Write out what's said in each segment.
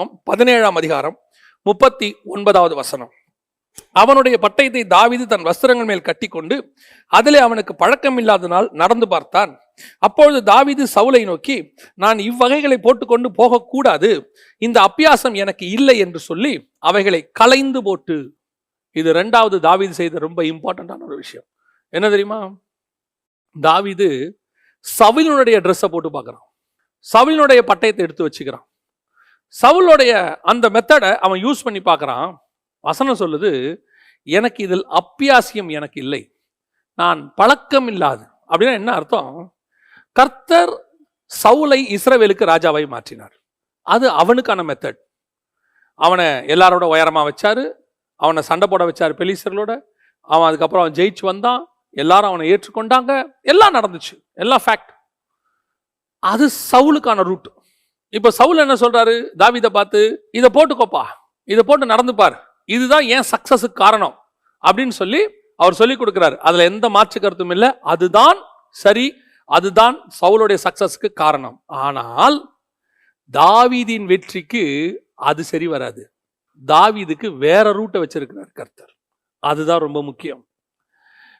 புஸ்தகம் பதினேழாம் அதிகாரம் முப்பத்தி ஒன்பதாவது வசனம். அவனுடைய பட்டயத்தை தாவிது தன் வஸ்திரங்கள் மேல் கட்டிக்கொண்டு அதிலே அவனுக்கு பழக்கம் இல்லாதனால் நடந்து பார்த்தான். அப்பொழுது தாவிது சவுலை நோக்கி நான் இவ்வகைகளை போட்டுக்கொண்டு போகக்கூடாது. இந்த அப்பியாசம் எனக்கு இல்லை என்று சொல்லி அவைகளை கலைந்து போட்டு. இது ரெண்டாவது தாவிது செய்த ரொம்ப இம்பார்ட்டண்ட்டான ஒரு விஷயம். என்ன தெரியுமா? தாவிது சவுலினுடைய ட்ரெஸ்ஸை போட்டு பார்க்குறான். சவிலனுடைய பட்டயத்தை எடுத்து வச்சுக்கிறான். சவுளுடைய அந்த மெத்தடை அவன் யூஸ் பண்ணி பார்க்குறான். வசனம் சொல்லுது எனக்கு இதில் அப்பியாசியம் எனக்கு இல்லை. நான் பழக்கம் இல்லாது. அப்படின்னா என்ன அர்த்தம்? கர்த்தர் சவுலை இஸ்ரவேலுக்கு ராஜாவை மாற்றினார். அது அவனுக்கான மெத்தட் அவனை எல்லாரோட உயரமாக வச்சாரு அவனை சண்டை போட வச்சார் பெலிசர்களோட அவன் அதுக்கப்புறம் அவன் ஜெயிச்சு வந்தான். எல்லாரும் அவனை ஏற்றுக்கொண்டாங்க. எல்லாம் நடந்துச்சு. எல்லாம் ஃபேக்ட் அது சவுலுக்கான ரூட் இப்போ சவுல் என்ன சொல்கிறாரு தாவீதை பார்த்து இதை போட்டுக்கோப்பா. இதை போட்டு நடந்துப்பார் இதுதான் ஏன் சக்ஸஸுக்கு காரணம். அப்படின்னு சொல்லி அவர் சொல்லி கொடுக்குறாரு. அதில் எந்த மாற்று கருத்தும் இல்லை. அதுதான் சரி. அதுதான் சவுலுடைய சக்ஸஸுக்கு காரணம். ஆனால் தாவீதின் வெற்றிக்கு அது சரி வராது. தாவீதுக்கு வேற ரூட்டை வச்சிருக்கிறார் கர்த்தர். அதுதான் ரொம்ப முக்கியம்.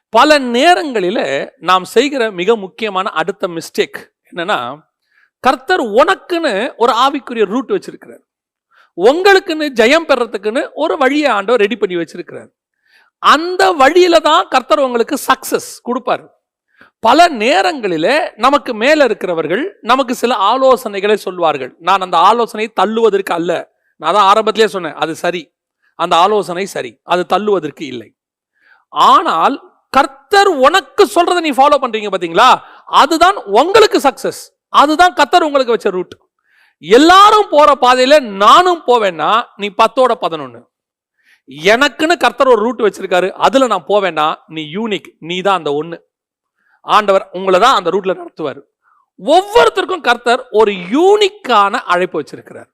பல நேரங்களில் நாம் செய்கிற மிக முக்கியமான அடுத்த மிஸ்டேக் என்னன்னா கர்த்தர் உனக்குன்னு ஒரு ஆவிக்குரிய ரூட் வச்சிருக்கிறார். உங்களுக்குன்னு ஜெயம் பெறத்துக்குன்னு ஒரு வழியை ஆண்டவர் ரெடி பண்ணி வச்சிருக்கிறார். அந்த வழியில தான் கர்த்தர் உங்களுக்கு சக்சஸ் கொடுப்பாரு. பல நேரங்களில் நமக்கு மேலே இருக்கிறவர்கள் நமக்கு சில ஆலோசனைகளை சொல்வார்கள். நான் அந்த ஆலோசனை தள்ளுவதற்கு அல்ல. நான் தான் ஆரம்பத்திலே சொன்னேன் அது சரி. அந்த ஆலோசனை சரி அது தள்ளுவதற்கு இல்லை. ஆனால் கர்த்தர் உனக்கு சொல்றதை நீ ஃபாலோ பண்றீங்க பாத்தீங்களா? அதுதான் உங்களுக்கு சக்சஸ் அதுதான் கர்த்தர் உங்களுக்கு வச்ச ரூட் எல்லாரும் போற பாதையில நானும் போவேன்னா நீ பத்தோட பதினொன்னு. எனக்குன்னு கர்த்தர் ஒரு ரூட் வச்சிருக்காரு அதுல நான் போவேன்னா நீ யூனிக் நீ தான் அந்த ஒண்ணு. ஆண்டவர் உங்களை தான் அந்த ரூட்ல நடத்துவார். ஒவ்வொருத்தருக்கும் கர்த்தர் ஒரு யூனிக்கான அழைப்பு வச்சிருக்கிறார்.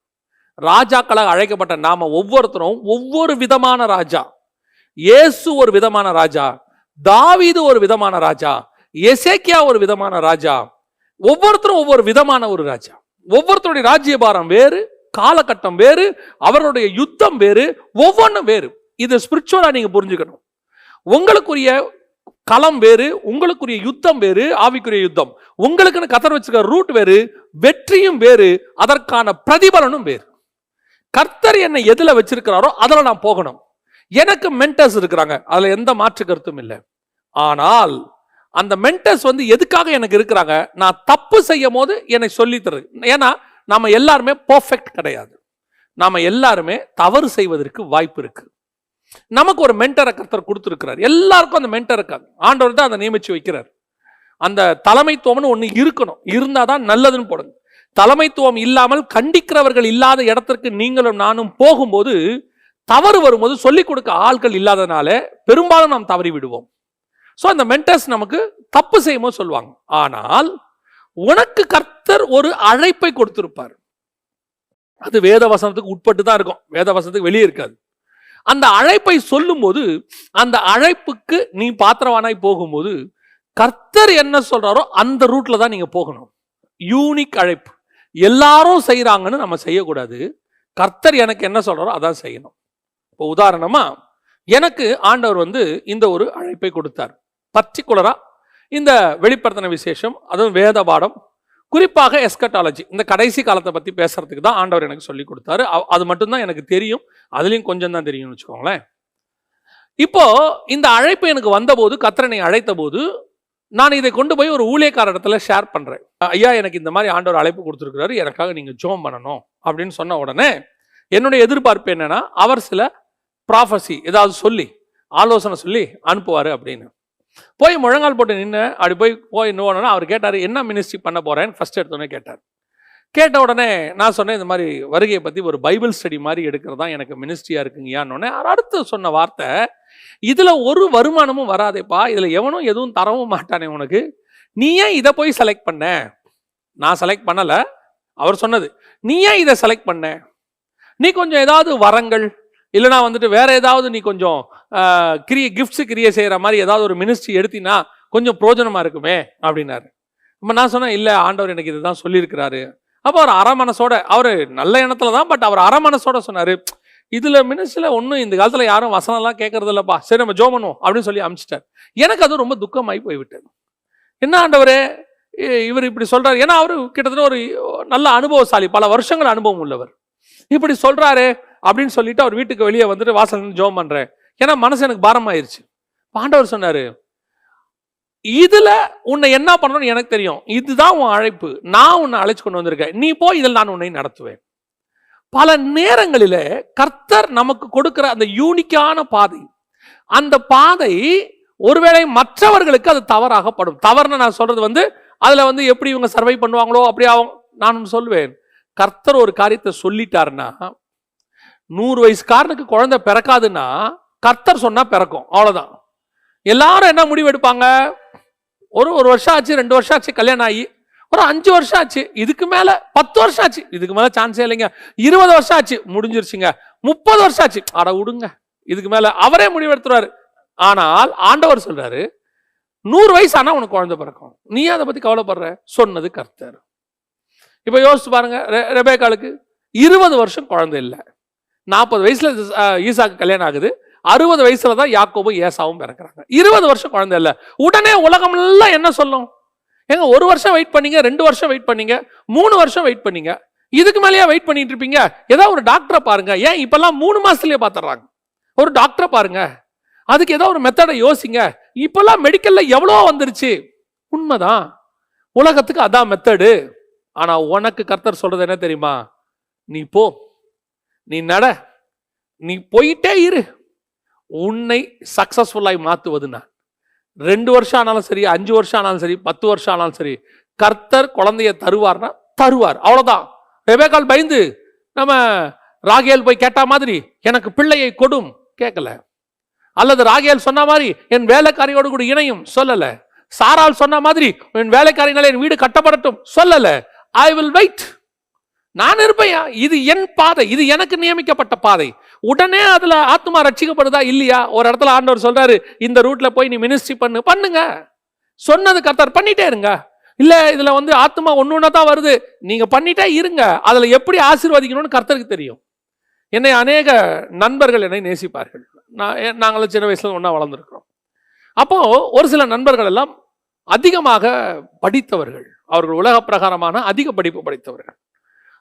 ராஜாக்களாக அழைக்கப்பட்ட நாம ஒவ்வொருத்தரும் ஒவ்வொரு விதமான ராஜா. இயேசு ஒரு விதமான ராஜா தாவீது ஒரு விதமான ராஜா எசேக்கியா ஒரு விதமான ராஜா ஒவ்வொருத்தரும் ஒவ்வொரு விதமான ஒரு ராஜா. ஒவ்வொருத்தருடைய ராஜ்யபாரம் வேறு காலகட்டம் வேறு அவருடைய யுத்தம் வேறு ஒவ்வொன்றும் வேறு. இது ஸ்பிரிச்சுவலாக நீங்கள் புரிஞ்சுக்கணும். உங்களுக்குரிய களம் வேறு உங்களுக்குரிய யுத்தம் வேறு ஆவிக்குரிய யுத்தம். உங்களுக்குன்னு கத்தர் வச்சிருக்க ரூட் வேறு வெற்றியும் வேறு அதற்கான பிரதிபலனும் வேறு. கர்த்தர் என்னை எதில் வச்சிருக்கிறாரோ அதில் நான் போகணும். எனக்கு மென்டர்ஸ் இருக்கிறாங்க. அதில் எந்த மாற்று கருத்தும் இல்லை. ஆனால் அந்த மென்டர்ஸ் வந்து எதுக்காக எனக்கு இருக்கிறாங்க? நான் தப்பு செய்யும் போது என்னை சொல்லித்தரு ஏன்னா நாம் எல்லாருமே பர்ஃபெக்ட் கிடையாது. நாம் எல்லாருமே தவறு செய்வதற்கு வாய்ப்பு இருக்குது நமக்கு ஒரு மென்டரை கர்த்தர் கொடுத்துருக்கிறார். எல்லாருக்கும் அந்த மென்டர் இருக்காங்க. ஆண்டவர் தான் அதை நியமித்து வைக்கிறார். அந்த தலைமைத்துவம்னு ஒன்று இருக்கணும். இருந்தால் தான் நல்லதுன்னு போடுங்க தலைமைத்துவம் இல்லாமல் கண்டிக்கிறவர்கள் இல்லாத இடத்திற்கு நீங்களும் நானும் போகும்போது தவறு வரும்போது சொல்லிக் கொடுக்க ஆள்கள் இல்லாதனால பெரும்பாலும் நாம் தவறி விடுவோம். ஸோ அந்த மென்டர்ஸ் நமக்கு தப்பு செய்யும்போது சொல்லுவாங்க. ஆனால் உனக்கு கர்த்தர் ஒரு அழைப்பை கொடுத்திருப்பார். அது வேத வசனத்துக்கு உட்பட்டு தான் இருக்கும். வேத வசனத்துக்கு வெளியே இருக்காது. அந்த அழைப்பை சொல்லும்போது அந்த அழைப்புக்கு நீ பாத்திரவானாய் போகும்போது கர்த்தர் என்ன சொல்றாரோ அந்த ரூட்ல தான் நீங்க போகணும். யூனிக் அழைப்பு. எல்லாரும் செய்யறாங்கன்னு நம்ம செய்யக்கூடாது. கர்த்தர் எனக்கு என்ன சொல்றாரோ அதான் செய்யணும். இப்போ உதாரணமா எனக்கு ஆண்டவர் வந்து இந்த ஒரு அழைப்பை கொடுத்தார். பர்டிகுலராக இந்த வெளிப்படுத்தின விசேஷம் அதுவும் வேத பாடம். குறிப்பாக எஸ்கட்டாலஜி இந்த கடைசி காலத்தை பற்றி பேசுறதுக்கு தான் ஆண்டவர் எனக்கு சொல்லி கொடுத்தாரு. அது மட்டும்தான் எனக்கு தெரியும். அதுலேயும் கொஞ்சம் தான் தெரியும்னு வச்சுக்கோங்களேன். இப்போ இந்த அழைப்பு எனக்கு வந்தபோது கத்திரனை அழைத்த போது நான் இதை கொண்டு போய் ஒரு ஊழியக்கார இடத்துல ஷேர் பண்ணுறேன் ஐயா எனக்கு இந்த மாதிரி ஆண்டவர் அழைப்பு கொடுத்துருக்கிறாரு. எனக்காக நீங்கள் ஜோம் பண்ணணும் அப்படின்னு சொன்ன உடனே என்னுடைய எதிர்பார்ப்பு என்னன்னா அவர் சில ப்ராஃபஸி ஏதாவது சொல்லி ஆலோசனை சொல்லி அனுப்புவார் அப்படின்னு. போய் முழங்கால் போட்டு நின்று அப்படி போய் போய் இன்னொன்னா அவர் கேட்டார் என்ன மினிஸ்ட்ரி பண்ண போறேன்னு? ஃபஸ்ட் எடுத்தோடனே கேட்டார். கேட்ட உடனே நான் சொன்னேன் இந்த மாதிரி வருகையை பற்றி ஒரு பைபிள் ஸ்டடி மாதிரி எடுக்கிறது தான் எனக்கு மினிஸ்ட்ரியாக இருக்குங்கயான்னு அவர் அடுத்து சொன்ன வார்த்தை இதில் ஒரு வருமானமும் வராதேப்பா இதில் எவனும் எதுவும் தரவும் மாட்டானே உனக்கு. நீ ஏன் இதை போய் செலக்ட் பண்ண? நான் செலக்ட் பண்ணலை. அவர் சொன்னது நீ ஏன் இதை செலக்ட் பண்ண? நீ கொஞ்சம் ஏதாவது வரங்கள் இல்லைனா வந்துட்டு வேற ஏதாவது நீ கொஞ்சம் கிரியே கிஃப்ட்ஸு கிரியே செய்யற மாதிரி ஏதாவது ஒரு மினிஸ்ட்ரி எடுத்தினா கொஞ்சம் பிரோஜனமாக இருக்குமே அப்படின்னாரு. நம்ம நான் சொன்னேன் இல்லை ஆண்டவர் எனக்கு இதுதான் சொல்லியிருக்கிறாரு. அப்போ அவர் அரை மனசோட அவர் நல்ல எண்ணத்தில் தான் பட் அவர் அரை மனசோட சொன்னாரு இதுல மினிஸ்ட்ரியில் ஒன்றும் இந்த காலத்துல யாரும் வசனம்லாம் கேட்கறது இல்லைப்பா. சரி நம்ம ஜோ பண்ணுவோம் அப்படின்னு சொல்லி அமிச்சிட்டார். எனக்கு அது ரொம்ப துக்கமாகி போய்விட்டது. என்ன ஆண்டவரே இ- இவர் இப்படி சொல்றாரு. ஏன்னா அவரு கிட்டத்தட்ட ஒரு நல்ல அனுபவசாலி பல வருஷங்கள் அனுபவம் உள்ளவர். இப்படி சொல்றாரு அப்படின்னு சொல்லிட்டு அவர் வீட்டுக்கு வெளியே வந்துட்டு வாசல் ஜோம் பண்ணுறேன் பண்றேன். ஏன்னா மனசு எனக்கு பாரமாயிருச்சு. பாண்டவர் சொன்னார் இதில் உன்னை என்ன பண்ணணும்னு எனக்கு தெரியும். இதுதான் உன் அழைப்பு. நான் உன்னை அழைச்சு கொண்டு வந்திருக்கேன். நீ போய் இதில் நான் உன்னை நடத்துவேன். பல நேரங்களில் கர்த்தர் நமக்கு கொடுக்கிற அந்த யூனிக்கான பாதை அந்த பாதை ஒருவேளை மற்றவர்களுக்கு அது தவறாகப்படும். தவறுன்னு நான் சொல்றது வந்து அதில் வந்து எப்படி இவங்க சர்வை பண்ணுவாங்களோ அப்படி ஆகும் நான் சொல்வேன். கர்த்தர் ஒரு காரியத்தை சொல்லிட்டாருன்னா நூறு வயசுக்காரனுக்கு குழந்தை பிறக்காதுன்னா கர்த்தர் சொன்னா பிறக்கும். அவ்வளோதான் எல்லாரும் என்ன முடிவு எடுப்பாங்க? ஒரு ஒரு வருஷம் ஆச்சு ரெண்டு வருஷம் ஆச்சு கல்யாணம் ஆகி ஒரு அஞ்சு வருஷம் ஆச்சு இதுக்கு மேல பத்து வருஷம் ஆச்சு இதுக்கு மேல சான்ஸே இல்லைங்க. இருபது வருஷம் ஆச்சு முடிஞ்சிருச்சுங்க. முப்பது வருஷம் ஆச்சு அட விடுங்க. இதுக்கு மேல அவரே முடிவு எடுத்துருவாரு. ஆனால் ஆண்டவர் சொல்றாரு நூறு வயசு ஆனா உனக்கு குழந்தை பிறக்கும். நீ அதை பத்தி கவலைப்படுற? சொன்னது கர்த்தர். இப்ப யோசிச்சு பாருங்க ரெ- ரெபேக்காளுக்கு இருபது வருஷம் குழந்தை இல்லை. நாற்பது வயசுல ஈசாக்கு கல்யாணம் ஆகுது. அறுபது வயசுல தான் யாக்கோபும் ஏசாவும் பிறக்கிறாங்க. இருபது வருஷம் குழந்தை இல்லை. உடனே உலகம் எல்லாம் என்ன சொல்லும்? ஏங்க ஒரு வருஷம் வெயிட் பண்ணீங்க ரெண்டு வருஷம் வெயிட் பண்ணீங்க மூணு வருஷம் வெயிட் பண்ணீங்க. இதுக்கு மேலேயே வெயிட் பண்ணிட்டு இருப்பீங்க? ஏதாவது ஒரு டாக்டரை பாருங்க. ஏன் இப்பெல்லாம் மூணு மாசத்துலயே பாத்துறாங்க ஒரு டாக்டரை பாருங்க. அதுக்கு ஏதோ ஒரு மெத்தடை யோசிங்க. இப்பெல்லாம் மெடிக்கல்ல எவ்வளோ வந்துருச்சு? உண்மைதான். உலகத்துக்கு அதான் மெத்தடு ஆனா உனக்கு கர்த்தர் சொல்றது என்ன தெரியுமா? நீ போ. நீ நட. நீ போயிட்டே இரு. உன்னை சக்சஸ்ஃபுல்லாய் மாற்றுவது நான். ரெண்டு வருஷம் ஆனாலும் சரி அஞ்சு வருஷம் ஆனாலும் சரி பத்து வருஷம் ஆனாலும் சரி கர்த்தர் குழந்தைய தருவார்னா தருவார். அவ்வளோதான் ரெபேக்கால் பயந்து நம்ம ராகேல் போய் கேட்டா மாதிரி எனக்கு பிள்ளையை கொடும் கேட்கல அல்லது ராகேல் சொன்ன மாதிரி என் வேலைக்காரியோடு கூட இணையும் சொல்லல. சாரால் சொன்ன மாதிரி என் வேலைக்காரினால என் வீடு கட்டப்படட்டும் சொல்லல. ஐ வில் வெயிட் நான் இருப்பையா? இது என் பாதை. இது எனக்கு நியமிக்கப்பட்ட பாதை. உடனே அதுல ஆத்மா ரட்சிக்கப்படுதா? இல்லையா? ஒரு இடத்துல ஆண்டவர் சொல்றாரு இந்த ரூட்ல போய் நீ மினிஸ்ட்ரி பண்ணு. பண்ணுங்க. சொன்னது கர்த்தர் பண்ணிட்டே இருங்க. இல்ல இதுல வந்து ஆத்மா ஒண்ணு தான் வருது. நீங்க பண்ணிட்டே இருங்க. அதுல எப்படி ஆசீர்வதிக்கணும்னு கர்த்தருக்கு தெரியும். என்னை அநேக நண்பர்கள் என்னை நேசிப்பார்கள். நான் ஏ- நாங்களும் சின்ன வயசுல ஒன்றா வளர்ந்துருக்கிறோம். அப்போ ஒரு சில நண்பர்கள் எல்லாம் அதிகமாக படித்தவர்கள். அவர்கள் உலக பிரகாரமான அதிக படிப்பு படித்தவர்கள்.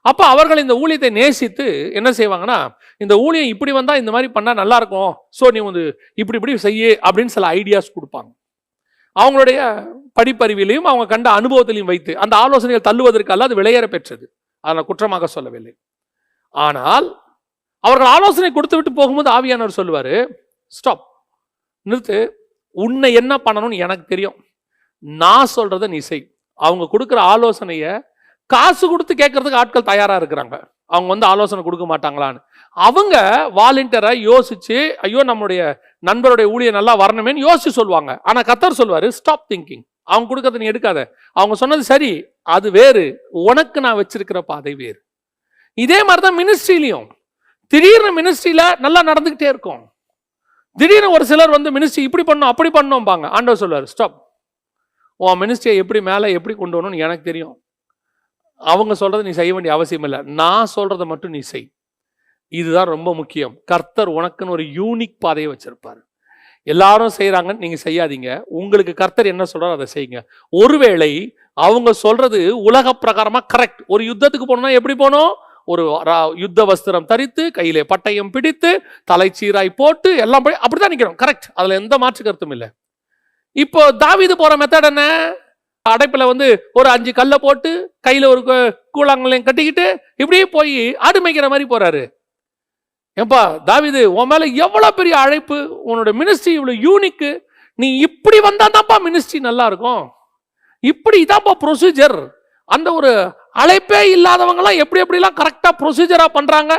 அப்போ அவர்கள் இந்த ஊழியத்தை நேசித்து என்ன செய்வாங்கன்னா இந்த ஊழியம் இப்படி வந்தால் இந்த மாதிரி பண்ணால் நல்லா இருக்கும் ஸோ நீ வந்து இப்படி இப்படி செய்ய அப்படின்னு சில ஐடியாஸ் கொடுப்பாங்க. அவங்களுடைய படிப்பறிவிலையும் அவங்க கண்ட அனுபவத்திலையும் வைத்து அந்த ஆலோசனைகள் தள்ளுவதற்கு அல்ல அது விளையேற பெற்றது. அதை குற்றமாக சொல்லவில்லை. ஆனால் அவர்கள் ஆலோசனை கொடுத்து விட்டு போகும்போது ஆவியானவர் சொல்லுவார் ஸ்டாப் நிறுத்து. உன்னை என்ன பண்ணணும்னு எனக்கு தெரியும். நான் சொல்கிறத நீ செய். அவங்க கொடுக்குற ஆலோசனையை காசு கொடுத்து கேட்கறதுக்கு ஆட்கள் தயாராக இருக்கிறாங்க. அவங்க வந்து ஆலோசனை கொடுக்க மாட்டாங்களான்னு. அவங்க வாலண்டியரை யோசிச்சு ஐயோ நம்மளுடைய நண்பருடைய ஊழியர் நல்லா வரணுமேன்னு யோசிச்சு சொல்லுவாங்க. ஆனால் கத்தர் சொல்வார் ஸ்டாப் திங்கிங் அவங்க கொடுக்கறத நீ எடுக்காத. அவங்க சொன்னது சரி அது வேறு. உனக்கு நான் வச்சிருக்கிற பாதை வேறு. இதே மாதிரி தான் மினிஸ்ட்ரிலையும் திடீர்னு மினிஸ்ட்ரியில் நல்லா நடந்துக்கிட்டே இருக்கும். திடீர்னு ஒரு சிலர் வந்து மினிஸ்ட்ரி இப்படி பண்ணோம் அப்படி பண்ணோம்பாங்க. ஆண்டவர் சொல்லுவார் ஸ்டாப் உன் மினிஸ்ட்ரியை எப்படி மேலே எப்படி கொண்டு வரணும்னு எனக்கு தெரியும். அவங்க சொல்கிறத நீ செய்ய வேண்டிய அவசியம் இல்லை. நான் சொல்கிறத மட்டும் நீ செய். இதுதான் ரொம்ப முக்கியம். கர்த்தர் உனக்குன்னு ஒரு யூனிக் பாதையை வச்சுருப்பார். எல்லாரும் செய்கிறாங்கன்னு நீங்கள் செய்யாதீங்க. உங்களுக்கு கர்த்தர் என்ன சொல்கிறார் அதை செய்யுங்க. ஒருவேளை அவங்க சொல்கிறது உலக பிரகாரமாக கரெக்ட் ஒரு யுத்தத்துக்கு போகணும்னா எப்படி போகணும்? ஒரு ரா- யுத்த வஸ்திரம் தரித்து கையிலே பட்டயம் பிடித்து தலைச்சீராய் போட்டு எல்லாம் போய் அப்படிதான் நிற்கிறோம் கரெக்ட் அதில் எந்த மாற்று கருத்தும் இல்லை. இப்போ தாவிது போகிற மெத்தட் என்ன? அடைப்பில் வந்து ஒரு அஞ்சு கல்லை போட்டு கையில் ஒரு கூழாங்கல்லையும் கட்டிக்கிட்டு இப்படியே போய் ஆடு மேய்க்கிற மாதிரி போகிறாரு ஏப்பா தாவிது உன் மேலே எவ்வளோ பெரிய அழைப்பு உன்னோட மினிஸ்ட்ரி இவ்வளோ யூனிக்கு நீ இப்படி வந்தால் தான்ப்பா மினிஸ்ட்ரி நல்லாயிருக்கும் இப்படி இதான்ப்பா ப்ரொசீஜர் அந்த ஒரு அழைப்பே இல்லாதவங்களாம் எப்படி எப்படிலாம் கரெக்டாக ப்ரொசீஜராக பண்ணுறாங்க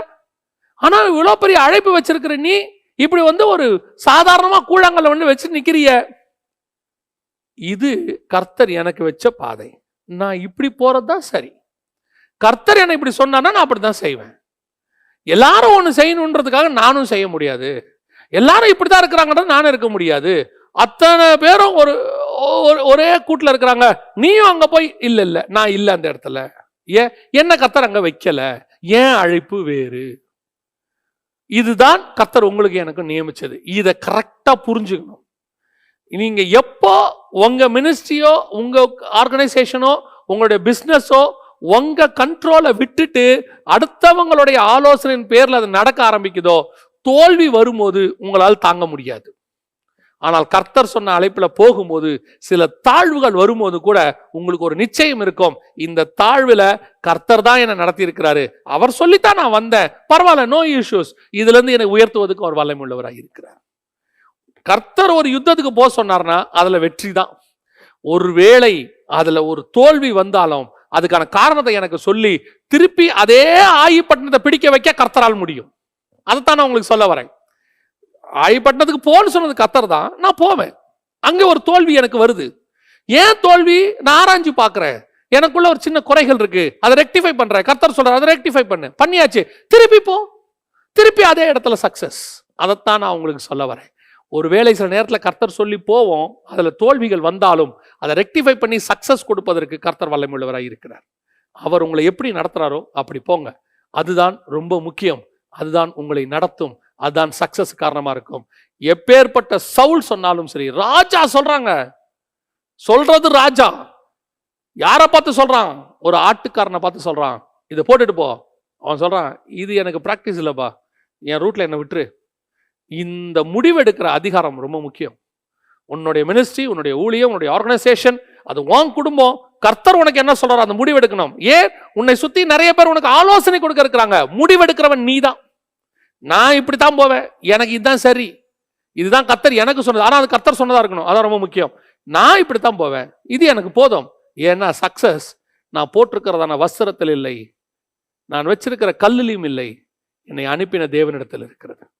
ஆனால் இவ்வளோ பெரிய அழைப்பு வச்சிருக்கிற நீ இப்படி வந்து ஒரு சாதாரணமாக கூழாங்கல்ல வந்து வச்சு நிற்கிறிய இது கர்த்தர் எனக்கு வச்ச பாதை. நான் இப்படி போறதுதான் சரி. கர்த்தர் என்னை இப்படி சொன்னான்னா நான் அப்படி தான் செய்வேன். எல்லாரும் ஒன்று செய்யணுன்றதுக்காக நானும் செய்ய முடியாது. எல்லாரும் இப்படிதான் இருக்கிறாங்கன்றது நானும் இருக்க முடியாது. அத்தனை பேரும் ஒரு ஒரு- ஒரே கூட்டில் இருக்கிறாங்க. நீயும் அங்கே போய் இல்லை இல்லை நான் இல்லை அந்த இடத்துல. ஏன் என்ன கத்தர் அங்கே வைக்கல? ஏன் அழைப்பு வேறு? இதுதான் கத்தர் உங்களுக்கு எனக்கு நியமிச்சது. இதை கரெக்டாக புரிஞ்சுக்கணும். நீங்கள் எப்போ உங்கள் மினிஸ்ட்ரியோ உங்கள் ஆர்கனைசேஷனோ உங்களுடைய பிஸ்னஸோ உங்கள் கண்ட்ரோலை விட்டுட்டு அடுத்தவங்களுடைய ஆலோசனையின் பேரில் அது நடக்க ஆரம்பிக்குதோ தோல்வி வரும்போது உங்களால் தாங்க முடியாது. ஆனால் கர்த்தர் சொன்ன அழைப்பில் போகும்போது சில தாழ்வுகள் வரும்போது கூட உங்களுக்கு ஒரு நிச்சயம் இருக்கும். இந்த தாழ்வில் கர்த்தர் தான் என்னை நடத்தியிருக்கிறாரு. அவர் சொல்லித்தான் நான் வந்தேன். பரவாயில்ல நோ இஷ்யூஸ் இதுலேருந்து என்னை உயர்த்துவதுக்கு அவர் வல்லமை உள்ளவராக இருக்கிறார் கர்த்தர் ஒரு யுத்தத்துக்கு போக சொன்னார்னா அதில் வெற்றி தான் ஒருவேளை அதில் ஒரு தோல்வி வந்தாலும் அதுக்கான காரணத்தை எனக்கு சொல்லி திருப்பி அதே ஆயிப்பட்டினத்தை பிடிக்க வைக்க கர்த்தரால் முடியும். அதைத்தான் நான் உங்களுக்கு சொல்ல வரேன். ஆயிப்பட்டினத்துக்கு போன்னு சொன்னது கர்த்தர் தான் நான் போவேன். அங்கே ஒரு தோல்வி எனக்கு வருது. ஏன் தோல்வி? நான் ஆராய்ஞ்சு பார்க்குறேன் எனக்குள்ள ஒரு சின்ன குறைகள் இருக்கு. அதை ரெக்டிஃபை பண்றேன். கர்த்தர் சொல்றாரு அதை ரெக்டிஃபை பண்ணு. பண்ணியாச்சு. திருப்பி போ. திருப்பி அதே இடத்துல சக்சஸ் அதைத்தான் நான் உங்களுக்கு சொல்ல வரேன். ஒருவேளை சில நேரத்தில் கர்த்தர் சொல்லி போவோம் அதில் தோல்விகள் வந்தாலும் அதை ரெக்டிஃபை பண்ணி சக்ஸஸ் கொடுப்பதற்கு கர்த்தர் வல்லமுள்ளவராக இருக்கிறார். அவர் உங்களை எப்படி நடத்துகிறாரோ அப்படி போங்க. அதுதான் ரொம்ப முக்கியம். அதுதான் உங்களை நடத்தும். அதுதான் சக்சஸ் காரணமாக இருக்கும். எப்பேற்பட்ட சவுல் சொன்னாலும் சரி ராஜா சொல்கிறாங்க சொல்றது ராஜா. யாரை பார்த்து சொல்கிறான் ஒரு ஆட்டுக்காரனை பார்த்து சொல்கிறான் இதை போட்டுட்டு போ. அவன் சொல்கிறான் இது எனக்கு ப்ராக்டிஸ் இல்லைப்பா. என் ரூட்டில் என்னை விட்டுரு. இந்த முடிவெடுக்கிற அதிகாரம் ரொம்ப முக்கியம். உன்னுடைய மினிஸ்ட்ரி உன்னுடைய ஊழியம் உன்னுடைய ஆர்கனைசேஷன் அது உன் குடும்பம். கர்த்தர் உனக்கு என்ன சொல்றாரு அந்த முடிவெடுக்கணும். ஏன்? உன்னை சுத்தி நிறைய பேர் உனக்கு ஆலோசனை கொடுக்க இருக்கிறாங்க. முடிவெடுக்கிறவன் நீதான். நான் இப்படித்தான் போவேன். எனக்கு இதுதான் சரி. இதுதான் கர்த்தர் எனக்கு சொன்னது. ஆனால் அது கர்த்தர் சொன்னதா இருக்கணும். அதான் ரொம்ப முக்கியம். நான் இப்படித்தான் போவேன். இது எனக்கு போதும். ஏன்னா சக்சஸ் நான் போட்டிருக்கிறதான வஸ்திரத்தில் இல்லை. நான் வச்சிருக்கிற கல்லிலையும் இல்லை. என்னை அனுப்பின தேவனிடத்தில் இருக்கிறது.